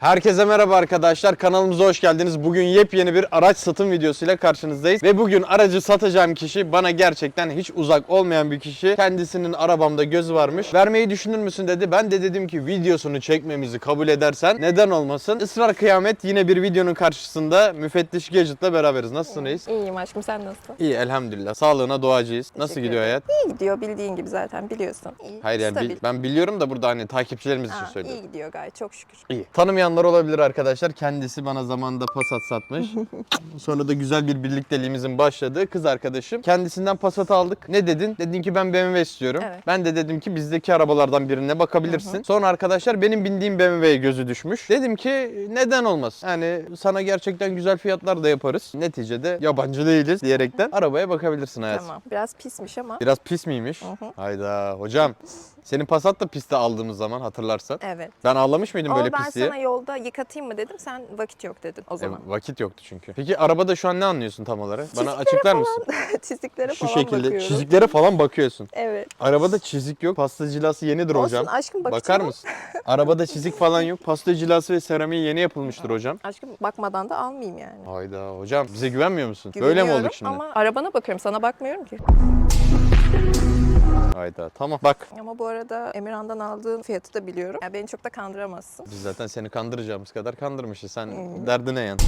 Herkese merhaba arkadaşlar. Kanalımıza hoş geldiniz. Bugün yepyeni bir araç satım videosuyla karşınızdayız. Ve bugün aracı satacağım kişi bana gerçekten hiç uzak olmayan bir kişi. Kendisinin arabamda gözü varmış. Vermeyi düşünür müsün dedi. Ben de dedim ki videosunu çekmemizi kabul edersen neden olmasın. Israr kıyamet yine bir videonun karşısında müfettiş Gadget'la beraberiz. Nasılsın reis? İyiyim aşkım sen nasılsın? İyi elhamdülillah. Sağlığına duacıyız. Nasıl Teşekkür gidiyor hayat? İyi gidiyor bildiğin gibi zaten biliyorsun. İyi, Hayır yani bil- ben biliyorum da burada hani takipçilerimiz için Ha, söylüyorum. iyi gidiyor gayet çok şükür. İyi. Tanımayanlar olabilir arkadaşlar. Kendisi bana zamanında Passat satmış. Sonra da güzel bir birlikteliğimizin başladığı kız arkadaşım. Kendisinden Passat aldık. Ne dedin? Dedin ki ben BMW istiyorum. Evet. Ben de dedim ki bizdeki arabalardan birine bakabilirsin. Sonra arkadaşlar benim bindiğim BMW'ye gözü düşmüş. Dedim ki neden olmaz? Yani sana gerçekten güzel fiyatlar da yaparız. Neticede yabancı değiliz diyerekten arabaya bakabilirsin hayatım. Tamam biraz pismiş ama. Biraz pis miymiş? Hı hı. Hayda hocam. Senin Passat da piste aldığımız zaman hatırlarsan. Evet. Ben ağlamış mıydım böyle ben pis diye? sana yolda yıkatayım mı dedim sen vakit yok dedin o E, zaman. vakit yoktu çünkü. Peki arabada şu an ne anlıyorsun tam olarak? Bana açıklar falan mısın? Çiziklere Şu falan şekilde bakıyorum. çiziklere falan bakıyorsun. Evet. Arabada çizik yok. Pasta cilası yenidir Olsun hocam. aşkım bakacağım. Bakar mısın? Arabada çizik falan yok. Pasta cilası ve seramiği yeni yapılmıştır hocam. Aşkım bakmadan da almayayım yani. Hayda hocam bize güvenmiyor musun? Böyle mi Güveniyorum olduk şimdi? Ama arabana bakıyorum sana bakmıyorum ki. Hayda tamam bak. Ama bu arada Emirhan'dan aldığın fiyatı da biliyorum. Yani beni çok da kandıramazsın. Biz zaten seni kandıracağımız kadar kandırmışız. Sen Hmm. derdine yan.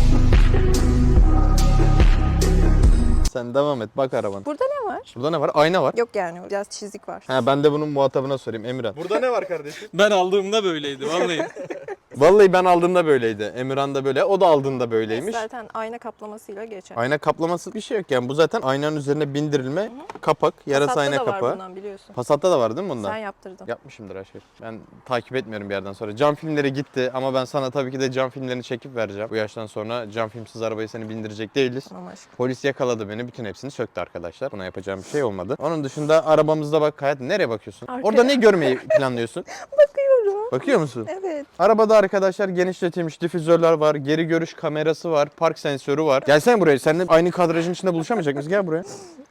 Sen devam et bak araban. Burada ne var? Burada ne var? Ayna var. Yok yani biraz çizik var. Ha ben de bunun muhatabına sorayım Emirhan. Burada ne var kardeşim? Ben aldığımda böyleydi vallahi. Vallahi ben aldığımda böyleydi. Emirhan da böyle. O da aldığında böyleymiş. Zaten ayna kaplamasıyla geçer. Ayna kaplaması bir şey yok yani. Bu zaten aynanın üzerine bindirilme kapak, yarasa Passat'ta ayna da var kapağı. bundan biliyorsun. Passat'ta da var değil mi bundan? Sen yaptırdın. Yapmışımdır aşkım. Ben takip etmiyorum bir yerden sonra. Cam filmleri gitti ama ben sana tabii ki de cam filmlerini çekip vereceğim. Bu yaştan sonra cam filmsiz arabayı seni bindirecek değiliz. Tamam aşkım. Polis yakaladı beni. Bütün hepsini söktü arkadaşlar. Buna yapacağım bir şey olmadı. Onun dışında arabamızda bak hayat nereye bakıyorsun? Arkaya. Orada ne görmeyi planlıyorsun? Bakıyorum. Bakıyor musun? Evet. Arabada arkadaşlar genişletilmiş difüzörler var, geri görüş kamerası var, park sensörü var. Gelsene buraya. Seninle aynı kadrajın içinde buluşamayacak mıyız? Gel buraya.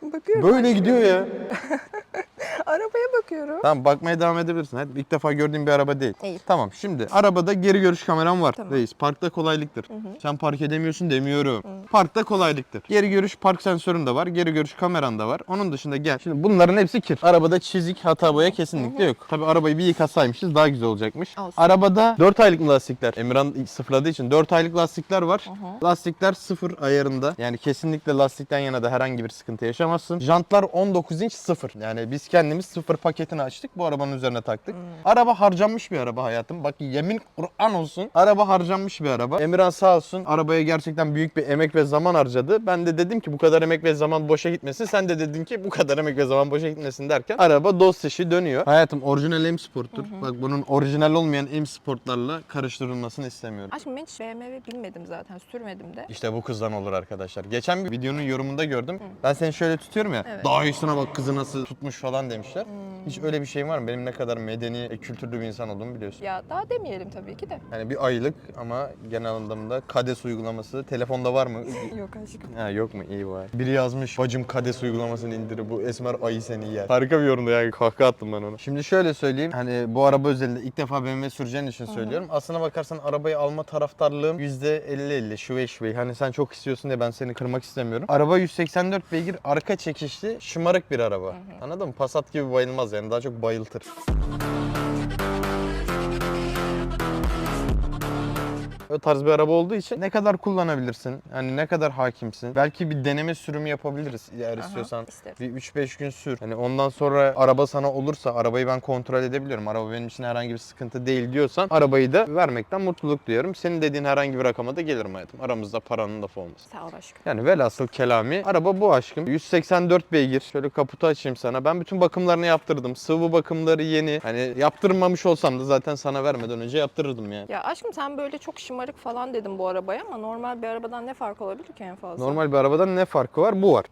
Bakıyorum. Böyle gidiyor ya. Arabaya bakıyorum. Tamam bakmaya devam edebilirsin. Hadi ilk defa gördüğüm bir araba değil. İyi. Tamam şimdi arabada geri görüş kameram var. Tamam. Reis parkta kolaylıktır. Sen park edemiyorsun demiyorum. Parkta kolaylıktır. Geri görüş park sensörün de var. Geri görüş kameran da var. Onun dışında gel. Şimdi bunların hepsi kir. Arabada çizik, hata boya kesinlikle yok. Tabi arabayı bir yıkasaymışız daha güzel olacakmış. Olsun. Arabada 4 aylık lastikler. Emirhan sıfırladığı için 4 aylık lastikler var. Lastikler sıfır ayarında. Yani kesinlikle lastikten yana da herhangi bir sıkıntı yaşamazsın. Jantlar 19 inç sıfır. Yani biz kendimiz sıfır paketini açtık. Bu arabanın üzerine taktık. Araba harcanmış bir araba hayatım. Bak yemin Kur'an olsun. Araba harcanmış bir araba. Emirhan sağ olsun arabaya gerçekten büyük bir emek ve zaman harcadı. Ben de dedim ki bu kadar emek ve zaman boşa gitmesin. Sen de dedin ki bu kadar emek ve zaman boşa gitmesin derken araba dost işi dönüyor. Hayatım orijinal M Sport'tur. Bak bunun orijinal olmayan M Sport'larla karıştırılmasını istemiyorum. Aşkım ben hiç BMW binmedim zaten. Sürmedim de. İşte bu kızdan olur arkadaşlar. Geçen bir videonun yorumunda gördüm. Ben seni şöyle tutuyorum ya. Evet. Daha iyisine bak kızı nasıl tutmuş falan demişler. Hiç öyle bir şey var mı? Benim ne kadar medeni, kültürlü bir insan olduğumu biliyorsun. Ya daha demeyelim tabii ki de. Yani bir aylık ama genel anlamda KADES uygulaması. Telefonda var mı? Yok aşkım. ha yok mu? İyi var. Biri yazmış bacım KADES uygulamasını indir. Bu esmer ayı seni yer. Harika bir yorumdu ya. Kahkaha attım ben ona. Şimdi şöyle söyleyeyim. Hani bu araba özelinde ilk defa BMW süreceğin için söylüyorum. Aslına bakarsan arabayı alma taraftarlığım %50-50. Şüvey şüvey. Hani sen çok istiyorsun diye ben seni kırmak istemiyorum. Araba 184 beygir arka çekişli şımarık bir araba. Anladın mı? Passat gibi bayılmaz yani. Daha çok bayıltır. O tarz bir araba olduğu için ne kadar kullanabilirsin? Hani ne kadar hakimsin? Belki bir deneme sürümü yapabiliriz eğer Aha, istiyorsan. isterim. Bir 3-5 gün sür. Hani ondan sonra araba sana olursa arabayı ben kontrol edebiliyorum. Araba benim için herhangi bir sıkıntı değil diyorsan arabayı da vermekten mutluluk duyuyorum. Senin dediğin herhangi bir rakama da gelirim hayatım. Aramızda paranın lafı olmasın. Sağ ol aşkım. Yani velhasıl kelami araba bu aşkım. 184 beygir. Şöyle kaputu açayım sana. Ben bütün bakımlarını yaptırdım. Sıvı bakımları yeni. Hani yaptırmamış olsam da zaten sana vermeden önce yaptırırdım yani. Ya aşkım sen böyle çok şımarık falan dedim bu arabaya ama normal bir arabadan ne fark olabilir ki en fazla? Normal bir arabadan ne farkı var? Bu var.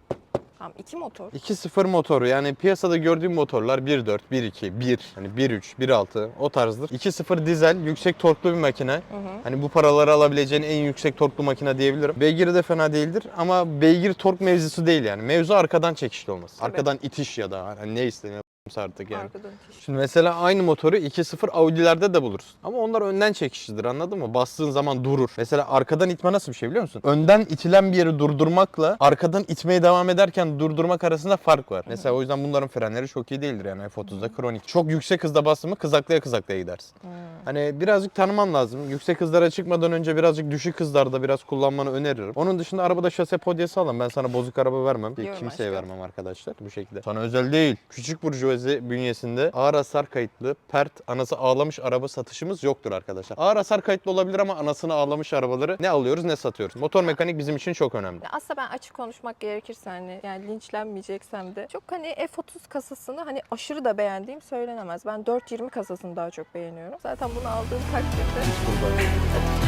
Tamam iki motor. 2.0 motoru yani piyasada gördüğüm motorlar 1.4, 1.2, 1, hani 1.3, 1.6 o tarzdır. 2.0 dizel yüksek torklu bir makine. Hani bu paraları alabileceğin en yüksek torklu makine diyebilirim. Beygiri de fena değildir ama beygir tork mevzusu değil yani. Mevzu arkadan çekişli olması. Arkadan itiş ya da hani ne isteniyor artık yani. Arkadan itiş. Şimdi mesela aynı motoru 2.0 Audi'lerde de bulursun. Ama onlar önden çekişidir anladın mı? Bastığın zaman durur. Mesela arkadan itme nasıl bir şey biliyor musun? Önden itilen bir yeri durdurmakla arkadan itmeye devam ederken durdurmak arasında fark var. Mesela o yüzden bunların frenleri çok iyi değildir yani F30'da kronik. Çok yüksek hızda bastın mı kızaklaya kızaklaya gidersin. Hani birazcık tanıman lazım. Yüksek hızlara çıkmadan önce birazcık düşük hızlarda biraz kullanmanı öneririm. Onun dışında arabada şase podyası alın. Ben sana bozuk araba vermem. Diyorum Kimseye aşkım. vermem arkadaşlar bu şekilde. Sana özel değil. Küçük burjuvazi bünyesinde ağır hasar kayıtlı pert anası ağlamış araba satışımız yoktur arkadaşlar. Ağır hasar kayıtlı olabilir ama anasını ağlamış arabaları ne alıyoruz ne satıyoruz. Motor mekanik bizim için çok önemli. Aslında ben açık konuşmak gerekirse hani yani linçlenmeyeceksem de çok hani F30 kasasını hani aşırı da beğendiğim söylenemez. Ben 420 kasasını daha çok beğeniyorum. Zaten bunu aldığım takdirde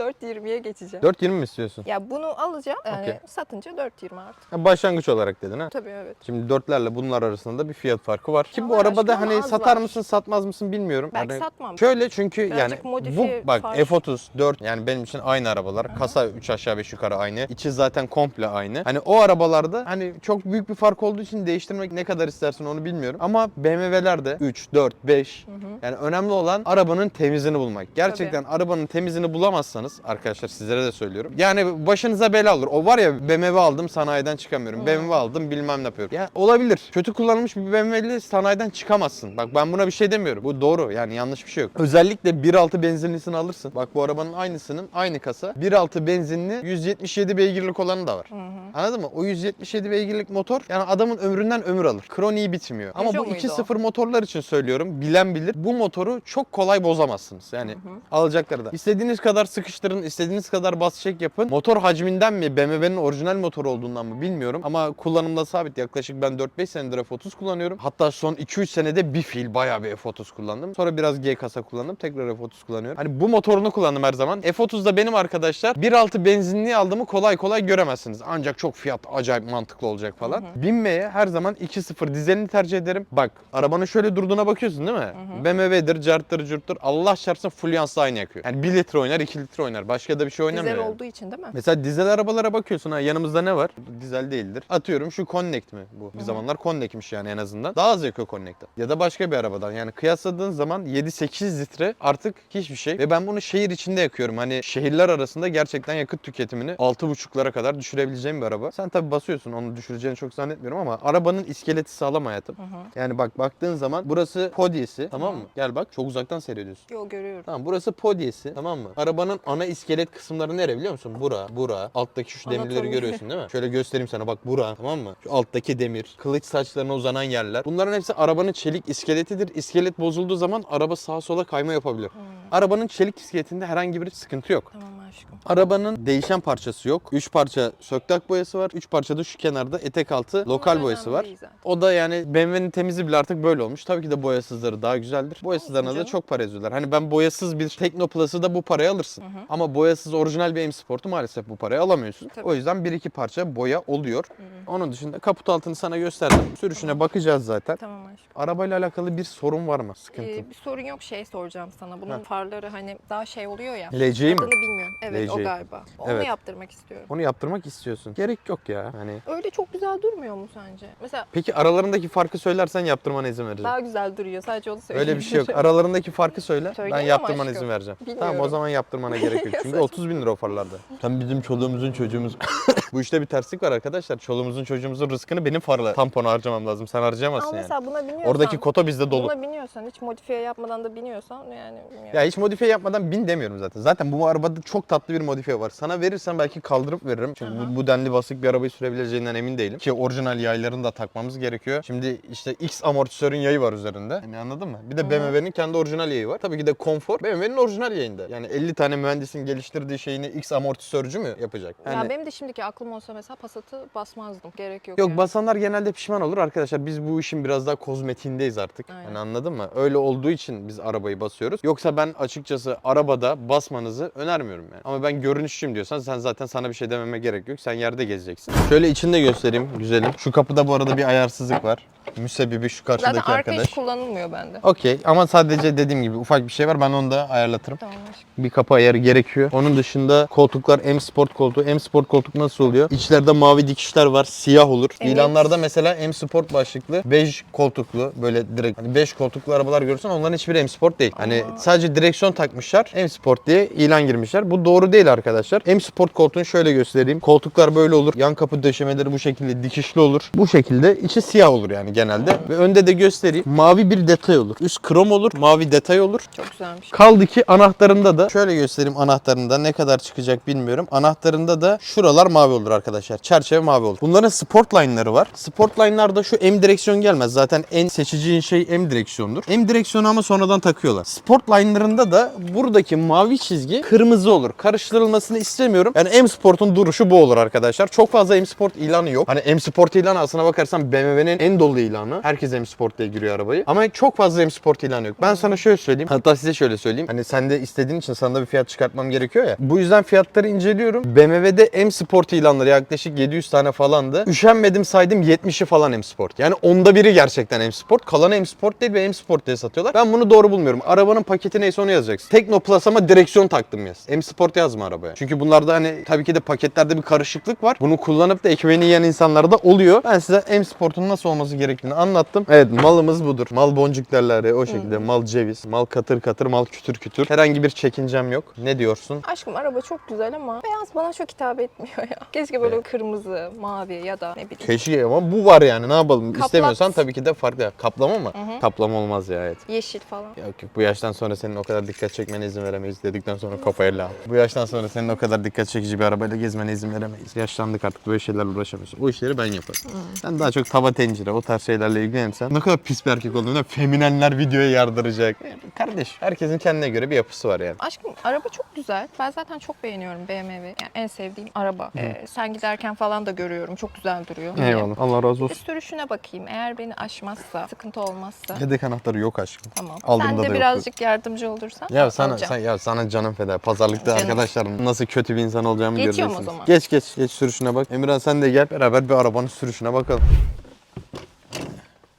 420'ye geçeceğim. 420 mi istiyorsun? Ya bunu alacağım. Yani Okey. satınca 420 artık. Ha, Başlangıç olarak dedin ha. Tabii evet. Şimdi dörtlerle bunlar arasında bir fiyat farkı var. Ki bu arabada hani az satar var. mısın satmaz mısın bilmiyorum. Belki Yani satmam. Şöyle çünkü Birazcık yani bu bak fark. F30 4 yani benim için aynı arabalar. Kasa 3 aşağı 5 yukarı aynı. İçi zaten komple aynı. Hani o arabalarda hani çok büyük bir fark olduğu için değiştirmek ne kadar istersin onu bilmiyorum. Ama BMW'lerde 3, 4, 5 yani önemli olan arabanın temizini bulmak. Gerçekten arabanın temizini bulamazsanız arkadaşlar sizlere de söylüyorum. Yani başınıza bela olur. O var ya BMW aldım sanayiden çıkamıyorum. BMW aldım bilmem ne yapıyorum. Ya olabilir. Kötü kullanılmış bir BMW'li sanayiden çıkamazsın. Bak ben buna bir şey demiyorum. Bu doğru. Yani yanlış bir şey yok. Özellikle 1.6 benzinlisini alırsın. Bak bu arabanın aynısının aynı kasa. 1.6 benzinli 177 beygirlik olanı da var. Anladın mı? O 177 beygirlik motor yani adamın ömründen ömür alır. Kroniği bitmiyor. Ama bu Peugeot muydu 2.0 motorlar için söylüyorum. Bilen bilir. Bu motoru çok kolay bozamazsınız. Yani alacakları da. İstediğiniz kadar sıkıştırın, istediğiniz kadar bas çek yapın. Motor hacminden mi, BMW'nin orijinal motoru olduğundan mı bilmiyorum. Ama kullanımda sabit. Yaklaşık ben 4-5 senedir F30 kullanıyorum. Hatta son 2-3 senede bir fiil bayağı bir F30 kullandım. Sonra biraz G kasa kullandım. Tekrar F30 kullanıyorum. Hani bu motorunu kullandım her zaman. F30'da benim arkadaşlar 1.6 benzinli aldığımı kolay kolay göremezsiniz. Ancak çok fiyat acayip mantıklı olacak falan. Binmeye her zaman 2.0 dizelini tercih ederim. Bak arabanın şöyle durduğuna bakıyorsun değil mi? BMW'dir, carttır, curttur. Allah çarpsın full yansıda aynı yakıyor. Yani 1 litre oynar, 2 litre oynar. Başka da bir şey oynamıyor. Dizel yani. olduğu için değil mi? Mesela dizel arabalara bakıyorsun ha yanımızda ne var? Dizel değildir. Atıyorum şu Connect mi bu? Bir zamanlar Connect'miş yani en azından. Daha az yakıyor Connect'ten. Ya da başka bir arabadan. Yani kıyasladığın zaman 7-8 litre artık hiçbir şey. Ve ben bunu şehir içinde yakıyorum. Hani şehirler arasında gerçekten yakıt tüketimini 6.5'lara kadar düşürebileceğim bir araba. Sen tabi basıyorsun onu düşüreceğini çok zannetmiyorum ama arabanın iskeleti sağlam hayatım. Yani bak baktığın zaman burası podyesi tamam mı? Gel bak çok uzaktan seyrediyorsun. Yo görüyorum. Tamam burası podyesi tamam mı? Arabanın ana iskelet kısımları nere biliyor musun? Bura, bura. Alttaki şu demirleri Anatomi. görüyorsun değil mi? Şöyle göstereyim sana bak bura tamam mı? Şu alttaki demir, kılıç saçlarına uzanan yerler. Bunların hepsi arabanın çelik iskeletidir. İskelet bozulduğu zaman araba sağa sola kayma yapabilir. Arabanın çelik iskeletinde herhangi bir sıkıntı yok. Tamam aşkım. Arabanın değişen parçası yok. 3 parça söktak boyası var. 3 parça da şu kenarda etek altı lokal boyası var. O da yani BMW'nin temizi bile artık böyle olmuş. Tabii ki de boyasızları daha güzeldir. Boyasızlarına da çok para yazıyorlar. Hani ben boyasız bir Teknoplus'ı da bu paraya alırsın. Ama boyasız orijinal bir M Sport'u maalesef bu paraya alamıyorsun. Tabii. O yüzden bir iki parça boya oluyor. Onun dışında kaput altını sana gösterdim. Sürüşüne bakacağız zaten. Tamam aşkım. Arabayla alakalı bir sorun var mı? Sıkıntı. Ee, bir sorun yok şey soracağım sana. Bunun Heh. farları hani daha şey oluyor ya. LC'yi mi? Bilmiyorum. Evet o LC. galiba. Onu Evet. yaptırmak istiyorum. Onu yaptırmak istiyorsun. Gerek yok ya. Hani Öyle çok güzel durmuyor mu sence? Mesela Peki aralarındaki farkı söylersen yaptırmana izin vereceğim. daha güzel duruyor. Sadece onu söyleyeyim. Öyle bir şey yok. Aralarındaki farkı söyle. Ben Söyleyeyim ama yaptırmana aşkım. izin vereceğim. Bilmiyorum. Tamam o zaman yaptırmana gerek yok. Çünkü Saçma. 30 bin lira o farlarda. Sen bizim çoluğumuzun çocuğumuz. Bu işte bir terslik var arkadaşlar. Çoluğumuzun çocuğumuzun rızkını benim farla tampona harcamam lazım. Sen harcayamazsın Ama yani. mesela buna biniyorsan. Oradaki kota bizde dolu. Buna biniyorsan hiç modifiye yapmadan da biniyorsan yani bilmiyorum. Ya hiç modifiye yapmadan bin demiyorum zaten. Zaten bu arabada çok tatlı bir modifiye var. Sana verirsen belki kaldırıp veririm. Çünkü bu, bu denli basık bir arabayı sürebileceğinden emin değilim. Ki orijinal yaylarını da takmamız gerekiyor. Şimdi işte X amortisörün yayı var üzerinde. Yani anladın mı? Bir de BMW'nin kendi orijinal yayı var. Tabii ki de konfor BMW'nin orijinal yayında. Yani 50 tane mühendisin geliştirdiği şeyini X amortisörcü mü yapacak? Yani Ya benim de şimdiki aklım olsa mesela Passat'ı basmazdım. Gerek yok. Yok yani. basanlar genelde pişman olur arkadaşlar. Biz bu işin biraz daha kozmetiğindeyiz artık. Aynen. Yani anladın mı? Öyle olduğu için biz arabayı basıyoruz. Yoksa ben açıkçası arabada basmanızı önermiyorum yani. Ama ben görünüşçüyüm diyorsan sen zaten sana bir şey dememe gerek yok. Sen yerde gezeceksin. Şöyle içinde göstereyim güzelim. Şu kapıda bu arada bir ayarsızlık var. Müsebbibi şu karşıdaki Zaten arka arkadaş. hiç kullanılmıyor bende. Okey ama sadece dediğim gibi ufak bir şey var. Ben onu da ayarlatırım. Tamam aşkım. Bir kapı ayarı gerekiyor. Onun dışında koltuklar M Sport koltuğu. M Sport koltuk nasıl oluyor. İçlerinde mavi dikişler var. Siyah olur. Evet. İlanlarda mesela M Sport başlıklı bej koltuklu böyle direkt hani bej koltuklu arabalar görürsen onların hiçbiri M Sport değil. Hani sadece direksiyon takmışlar. M Sport diye ilan girmişler. Bu doğru değil arkadaşlar. M Sport koltuğunu şöyle göstereyim. Koltuklar böyle olur. Yan kapı döşemeleri bu şekilde dikişli olur. Bu şekilde içi siyah olur yani genelde. Ve önde de göstereyim. Mavi bir detay olur. Üst krom olur. Mavi detay olur. Çok güzelmiş. Kaldı ki anahtarında da şöyle göstereyim anahtarında ne kadar çıkacak bilmiyorum. Anahtarında da şuralar mavi olur arkadaşlar. Çerçeve mavi olur. Bunların sport line'ları var. Sport line'larda şu M direksiyon gelmez. Zaten en seçeceğin şey M direksiyondur. M direksiyonu ama sonradan takıyorlar. Sport line'larında da buradaki mavi çizgi kırmızı olur. Karıştırılmasını istemiyorum. Yani M Sport'un duruşu bu olur arkadaşlar. Çok fazla M Sport ilanı yok. Hani M Sport ilanı aslına bakarsan BMW'nin en dolu ilanı. Herkes M Sport diye giriyor arabayı. Ama çok fazla M Sport ilanı yok. Ben sana şöyle söyleyeyim. Hatta size şöyle söyleyeyim. Hani sen de istediğin için sana da bir fiyat çıkartmam gerekiyor ya. Bu yüzden fiyatları inceliyorum. BMW'de M Sport ilanları yaklaşık 700 tane falandı. Üşenmedim saydım 70'i falan M Sport. Yani onda biri gerçekten M Sport. Kalanı M Sport değil ve M Sport diye satıyorlar. Ben bunu doğru bulmuyorum. Arabanın paketi neyse onu yazacaksın. Tekno Plus ama direksiyon taktım yaz. M Sport yazma arabaya. Çünkü bunlarda hani tabii ki de paketlerde bir karışıklık var. Bunu kullanıp da ekmeğini yiyen insanlar da oluyor. Ben size M Sport'un nasıl olması gerektiğini anlattım. Evet malımız budur. Mal boncuk derler ya o şekilde. Mal ceviz, mal katır katır, mal kütür kütür. Herhangi bir çekincem yok. Ne diyorsun? Aşkım araba çok güzel ama beyaz bana çok hitap etmiyor ya. Keşke böyle kırmızı, mavi ya da ne bileyim. Keşke ama bu var yani ne yapalım? Kaplat. İstemiyorsan tabii ki de farklı. Kaplama mı? Kaplama olmaz ya evet. Yeşil falan. Yok yok bu yaştan sonra senin o kadar dikkat çekmene izin veremeyiz dedikten sonra kafayı la. Bu yaştan sonra senin o kadar dikkat çekici bir arabayla gezmene izin veremeyiz. Yaşlandık artık böyle şeylerle uğraşamıyorsun. O işleri ben yaparım. Sen daha çok tava tencere o tarz şeylerle ilgilenirsen ne kadar pis bir erkek olduğunu feminenler videoya yardıracak. E, Kardeş herkesin kendine göre bir yapısı var yani. Aşkım araba çok güzel. Ben zaten çok beğeniyorum BMW. Yani en sevdiğim araba. Ee, sen giderken falan da görüyorum. Çok güzel duruyor. Eyvallah. Allah razı Bir olsun. sürüşüne bakayım. Eğer beni aşmazsa, sıkıntı olmazsa. Yedek anahtarı yok aşkım. Tamam. Aldığımda sen da de yoktu. birazcık yardımcı olursan Ya sana alacağım. sen ya sana canım feda. Pazarlıkta Canım. arkadaşlarım nasıl kötü bir insan olacağımı Geçiyorum o göreceksiniz. zaman. Geç geç geç sürüşüne bak. Emirhan sen de gel beraber bir arabanın sürüşüne bakalım.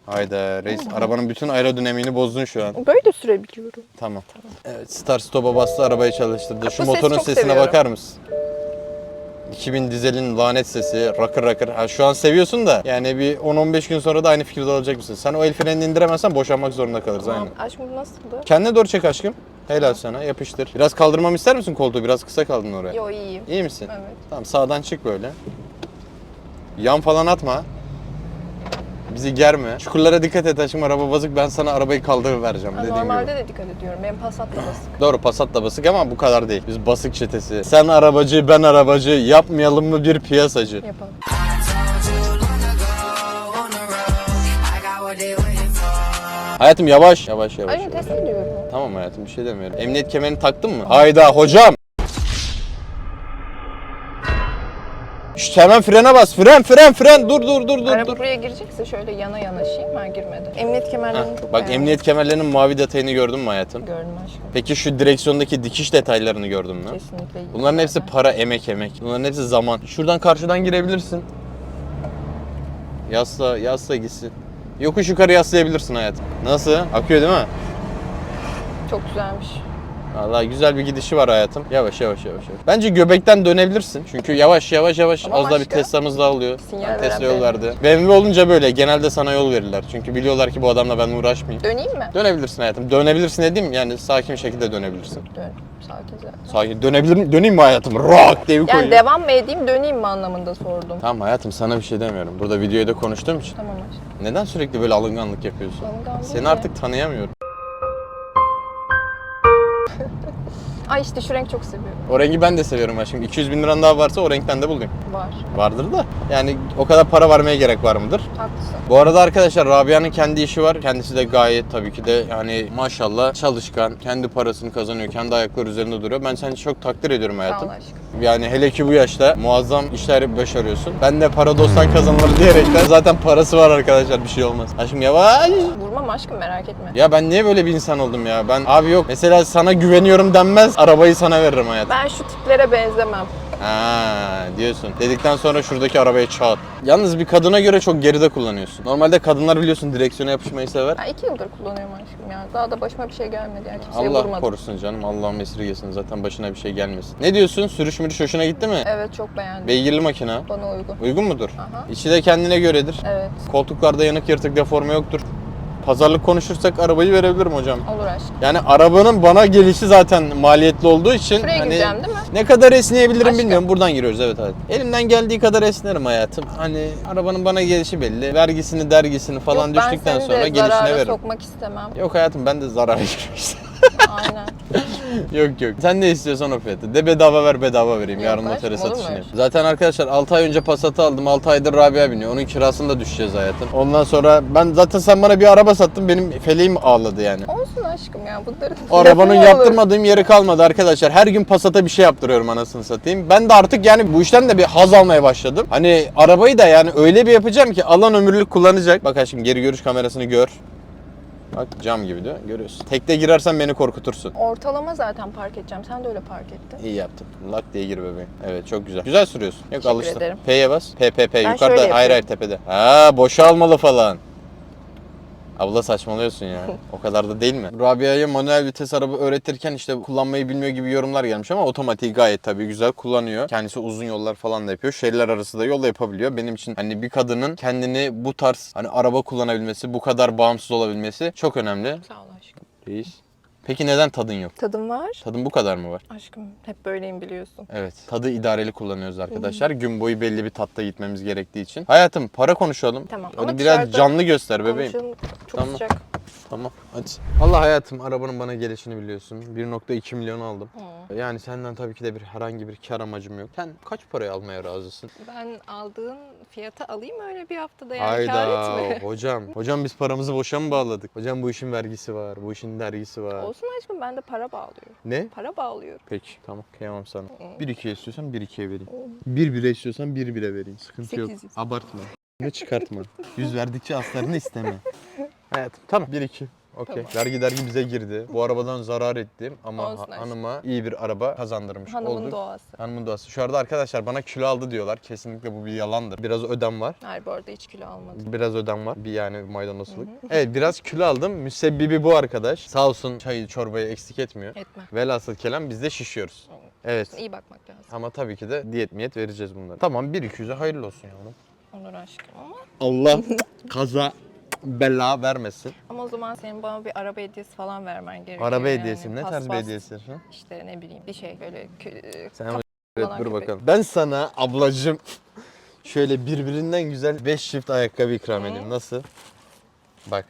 Hayda reis arabanın bütün aerodinamiğini bozdun şu an. Böyle de sürebiliyorum. Tamam. Evet start stop'a bastı arabayı çalıştırdı. Şu bu sesi motorun çok sesine seviyorum. bakar mısın? 2000 dizelin lanet sesi rakır rakır. Ha, şu an seviyorsun da yani bir 10-15 gün sonra da aynı fikirde olacak mısın? Sen o el frenini indiremezsen boşanmak zorunda kalırız Tamam. aynı. Aşkım bu nasıldı? Kendine doğru çek aşkım. Helal sana yapıştır. Biraz kaldırmamı ister misin koltuğu? Biraz kısa kaldın oraya. Yo iyiyim. İyi misin? Evet. Tamam sağdan çık böyle. Yan falan atma. Bizi germe. Çukurlara dikkat et aşkım araba basık ben sana arabayı kaldırıvereceğim Ben dediğim normalde gibi. de dikkat ediyorum. Benim Passat da basık. Doğru Passat da basık ama bu kadar değil. Biz basık çetesi. Sen arabacı ben arabacı yapmayalım mı bir piyasacı. Yapalım. Hayatım yavaş. Yavaş yavaş. Ay yavaş. test ediyorum. Tamam hayatım bir şey demiyorum. Emniyet kemerini taktın mı? Hayda hocam. Şşt hemen frene bas. Fren fren fren. Dur dur dur dur Araba dur. buraya girecekse şöyle yana yanaşayım. Ha girmedi. Emniyet kemerlerini Heh, çok Bak beğendim. emniyet kemerlerinin mavi detayını gördün mü hayatım? Gördüm aşkım. Peki şu direksiyondaki dikiş detaylarını gördün mü? Kesinlikle iyi. Bunların hepsi para, emek, emek. Bunların hepsi zaman. Şuradan karşıdan girebilirsin. Yasla, yasla gitsin. Yokuş yukarı yaslayabilirsin hayatım. Nasıl? Akıyor değil mi? Çok güzelmiş. Vallahi güzel bir gidişi var hayatım. Yavaş yavaş yavaş yavaş. Bence göbekten dönebilirsin. Çünkü yavaş yavaş yavaş Tamam az daha bir aşkım. Tesla'mız daha oluyor. Sinyal Yani veren Tesla yol verdi. BMW olunca böyle genelde sana yol verirler. Çünkü biliyorlar ki bu adamla ben uğraşmayayım. Döneyim mi? Dönebilirsin hayatım. Dönebilirsin dediğim yani sakin bir şekilde dönebilirsin. Dön. Sakin zaten. Sakin. Dönebilir mi? Döneyim mi hayatım? Rock diye bir Yani devam mı edeyim döneyim mi anlamında sordum. Tamam hayatım sana bir şey demiyorum. Burada videoyu da konuştuğum için. Tamam aşkım. Neden sürekli böyle alınganlık yapıyorsun? Alıngan değil Seni ya. artık tanıyamıyorum. Ay işte şu renk çok seviyorum. O rengi ben de seviyorum aşkım. 200 bin liran daha varsa o renkten de bulayım. Var. Vardır da. Yani o kadar para vermeye gerek var mıdır? Haklısın. Bu arada arkadaşlar Rabia'nın kendi işi var. Kendisi de gayet tabii ki de yani maşallah çalışkan, kendi parasını kazanıyor, kendi ayakları üzerinde duruyor. Ben seni çok takdir ediyorum Sağ hayatım. ol aşkım. Yani hele ki bu yaşta muazzam işler başarıyorsun. Ben de para dosttan kazanılır diyerekten zaten parası var arkadaşlar bir şey olmaz. Aşkım yavaş. Vurmam aşkım merak etme. Ya ben niye böyle bir insan oldum ya? Ben abi yok mesela sana güveniyorum denmez arabayı sana veririm hayatım. Ben şu tiplere benzemem. Ha diyorsun. Dedikten sonra şuradaki arabaya çat. Yalnız bir kadına göre çok geride kullanıyorsun. Normalde kadınlar biliyorsun direksiyona yapışmayı sever. Ben iki yıldır kullanıyorum aşkım ya. Daha da başıma bir şey gelmedi yani kimseye Allah vurmadım. korusun canım. Allah'ım esirgesin. Zaten başına bir şey gelmesin. Ne diyorsun? Sürüş mürüş hoşuna gitti mi? Evet çok beğendim. Beygirli makine. Bana uygun. Uygun mudur? Aha. İçi de kendine göredir. Evet. Koltuklarda yanık yırtık deforme yoktur. Pazarlık konuşursak arabayı verebilirim hocam. Olur aşkım. Yani arabanın bana gelişi zaten maliyetli olduğu için Şuraya hani gireceğim değil mi? ne kadar esneyebilirim Aşkım. bilmiyorum. Buradan giriyoruz evet evet. Elimden geldiği kadar esnerim hayatım. Hani arabanın bana gelişi belli. Vergisini, dergisini falan Yok, düştükten ben seni sonra de gelişine zarara veririm. sokmak istemem. Yok hayatım ben de zarara girmiştim. Aynen. yok yok. Sen ne istiyorsan o fiyatı. De bedava ver bedava vereyim. Yok Yarın aşkım, notere olur mu satışını öyle yap. şey? Zaten arkadaşlar 6 ay önce Passat'ı aldım. 6 aydır Rabia biniyor. Onun kirasını da düşeceğiz hayatım. Ondan sonra ben zaten sen bana bir araba sattın. Benim feleğim ağladı yani. Olsun aşkım ya bunları O arabanın lafı mı olur? yaptırmadığım yeri kalmadı arkadaşlar. Her gün Passat'a bir şey yaptırıyorum anasını satayım. Ben de artık yani bu işten de bir haz almaya başladım. Hani arabayı da yani öyle bir yapacağım ki alan ömürlük kullanacak. Bak aşkım geri görüş kamerasını gör. Bak cam gibi diyor. Görüyorsun. Tekte girersen beni korkutursun. Ortalama zaten park edeceğim. Sen de öyle park ettin. İyi yaptın. Lak diye gir bebeğim. Evet çok güzel. Güzel sürüyorsun. Yok Teşekkür alıştın. ederim. P'ye bas. P P P. Ben Yukarıda. şöyle Hayır hayır yapıyorum. tepede. Ha boşalmalı falan. Abla saçmalıyorsun ya. O kadar da değil mi? Rabia'ya manuel vites araba öğretirken işte kullanmayı bilmiyor gibi yorumlar gelmiş ama otomatik gayet tabii güzel kullanıyor. Kendisi uzun yollar falan da yapıyor. Şehirler arası da yol da yapabiliyor. Benim için hani bir kadının kendini bu tarz hani araba kullanabilmesi, bu kadar bağımsız olabilmesi çok önemli. Sağ ol aşkım. Reis. Peki neden tadın yok? Tadım var. Tadın bu kadar mı var? Aşkım hep böyleyim biliyorsun. Evet. Tadı idareli kullanıyoruz arkadaşlar. Gün boyu belli bir tatta gitmemiz gerektiği için. Hayatım para konuşalım. Tamam, Öyle ama biraz dışarıda canlı göster bebeğim. Konuşalım. Çok Tamam. sıcak. Tamam hadi. Allah hayatım arabanın bana gelişini biliyorsun. 1.2 milyon aldım. Hı. Yani senden tabii ki de bir herhangi bir kar amacım yok. Sen kaç paraya almaya razısın? Ben aldığın fiyata alayım öyle bir haftada yani Hayda etme. hocam. Hocam biz paramızı boşa mı bağladık? Hocam bu işin vergisi var, bu işin dergisi var. Olsun aşkım ben de para bağlıyorum. Ne? Para bağlıyorum. Peki tamam kıyamam sana. Hı. 1 2 istiyorsan 1 2'ye vereyim. 1 1'e istiyorsan 1 1'e vereyim. Sıkıntı yok. Sekiz yüz. Abartma. Ne çıkartma. Yüz verdikçe aslarını isteme. Hayatım tamam 1 2. Okey. Tamam. Vergi dergi bize girdi. Bu arabadan zarar ettim ama Olsun ha- aşkım. hanıma iyi bir araba kazandırmış Hanımın olduk. doğası. Hanımın doğası. Şu arada arkadaşlar bana kilo aldı diyorlar. Kesinlikle bu bir yalandır. Biraz ödem var. Hayır bu arada hiç kilo almadım. Biraz ödem var. Bir yani maydanozluk. Evet biraz kilo aldım. Müsebbibi bu arkadaş. Sağ olsun çayı çorbayı eksik etmiyor. Etme. Velhasıl kelam biz de şişiyoruz. Evet. İyi bakmak lazım. Ama tabii ki de diyet miyet vereceğiz bunları. Tamam 1 200'e hayırlı olsun yavrum. Olur aşkım ama. Allah kaza bela vermesin. Ama o zaman senin bana bir araba hediyesi falan vermen gerekiyor. Araba yani. hediyesi ne tarz bir Paspas, hediyesi? Hı? İşte ne bileyim bir şey böyle kö- Sen kap- evet dur köpek. bakalım. Ben sana ablacım şöyle birbirinden güzel 5 çift ayakkabı ikram edeyim. Nasıl? Bak.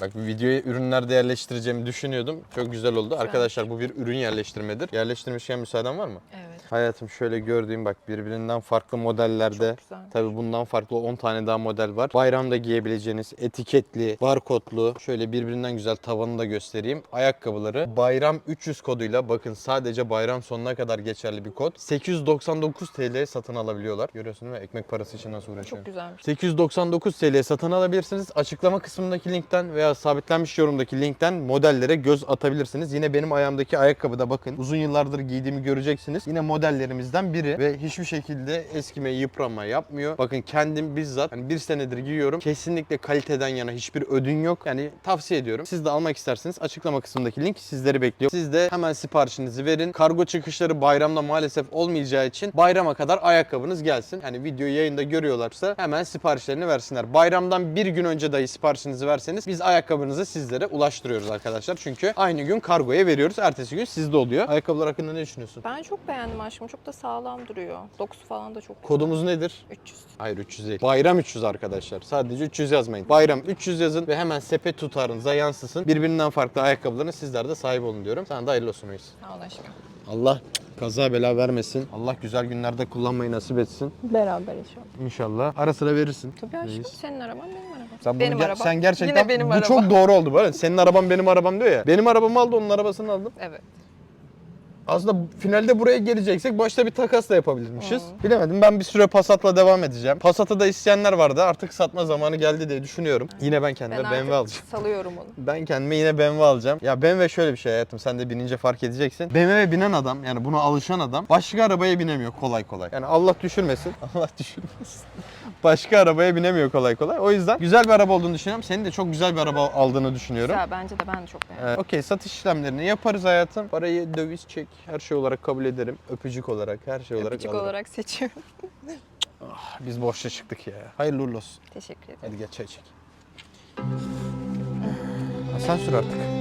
Bak bu videoya ürünler de yerleştireceğimi düşünüyordum. Çok güzel oldu. Arkadaşlar bu bir ürün yerleştirmedir. Yerleştirmişken müsaaden var mı? Evet. Hayatım şöyle gördüğüm bak birbirinden farklı modellerde. Tabii bundan farklı 10 tane daha model var. Bayramda giyebileceğiniz etiketli, barkodlu, şöyle birbirinden güzel tavanı da göstereyim. Ayakkabıları bayram 300 koduyla bakın sadece bayram sonuna kadar geçerli bir kod. 899 TL'ye satın alabiliyorlar. Görüyorsun değil mi? Ekmek parası için nasıl uğraşıyorum. Çok güzelmiş. 899 TL'ye satın alabilirsiniz. Açıklama kısmındaki linkten veya sabitlenmiş yorumdaki linkten modellere göz atabilirsiniz. Yine benim ayağımdaki ayakkabıda bakın. Uzun yıllardır giydiğimi göreceksiniz. Yine modellerimizden biri ve hiçbir şekilde eskime, yıpranma yapmıyor. Bakın kendim bizzat hani bir senedir giyiyorum. Kesinlikle kaliteden yana hiçbir ödün yok. Yani tavsiye ediyorum. Siz de almak isterseniz açıklama kısmındaki link sizleri bekliyor. Siz de hemen siparişinizi verin. Kargo çıkışları bayramda maalesef olmayacağı için bayrama kadar ayakkabınız gelsin. Yani videoyu yayında görüyorlarsa hemen siparişlerini versinler. Bayramdan bir gün önce dahi siparişinizi verseniz biz ayakkabınızı sizlere ulaştırıyoruz arkadaşlar. Çünkü aynı gün kargoya veriyoruz. Ertesi gün sizde oluyor. Ayakkabılar hakkında ne düşünüyorsun? Ben çok beğendim aşkım. Çok da sağlam duruyor. Dokusu falan da çok güzel. Kodumuz nedir? 300. Hayır 300 değil. Bayram 300 arkadaşlar. Sadece 300 yazmayın. Bayram 300 yazın ve hemen sepet tutarınıza yansısın. Birbirinden farklı ayakkabıların sizler de sahip olun diyorum. Sana da hayırlı olsun reis. Sağ ol aşkım. Allah kaza bela vermesin. Allah güzel günlerde kullanmayı nasip etsin. Beraber inşallah. İnşallah. Ara sıra verirsin. Tabii aşkım. Reis. Senin araban benim arabam. Sen, bunu benim ger- arabam. sen gerçekten Yine benim bu arabam. çok doğru oldu böyle. Senin araban benim arabam diyor ya. Benim arabamı aldı onun arabasını aldım. Evet. Aslında finalde buraya geleceksek başta bir takas da yapabilirmişiz. Bilemedim ben bir süre Passat'la devam edeceğim. Passat'ı da isteyenler vardı artık satma zamanı geldi diye düşünüyorum. Yine ben kendime Ben BMW alacağım. salıyorum onu. Ben kendime yine BMW alacağım. Ya BMW şöyle bir şey hayatım sen de binince fark edeceksin. BMW binen adam yani buna alışan adam başka arabaya binemiyor kolay kolay. Yani Allah düşürmesin. Allah düşürmesin. Başka arabaya binemiyor kolay kolay. O yüzden güzel bir araba olduğunu düşünüyorum. Senin de çok güzel bir araba aldığını düşünüyorum. Güzel bence de ben de çok beğendim. Ee, Okey satış işlemlerini yaparız hayatım. Parayı döviz çek her şey olarak kabul ederim. Öpücük olarak her şey olarak Öpücük alırım. olarak seçiyorum. Biz boşta çıktık ya. Hayırlı uğurlu olsun. Teşekkür ederim. Hadi gel çay çek. Ha, sen sür artık.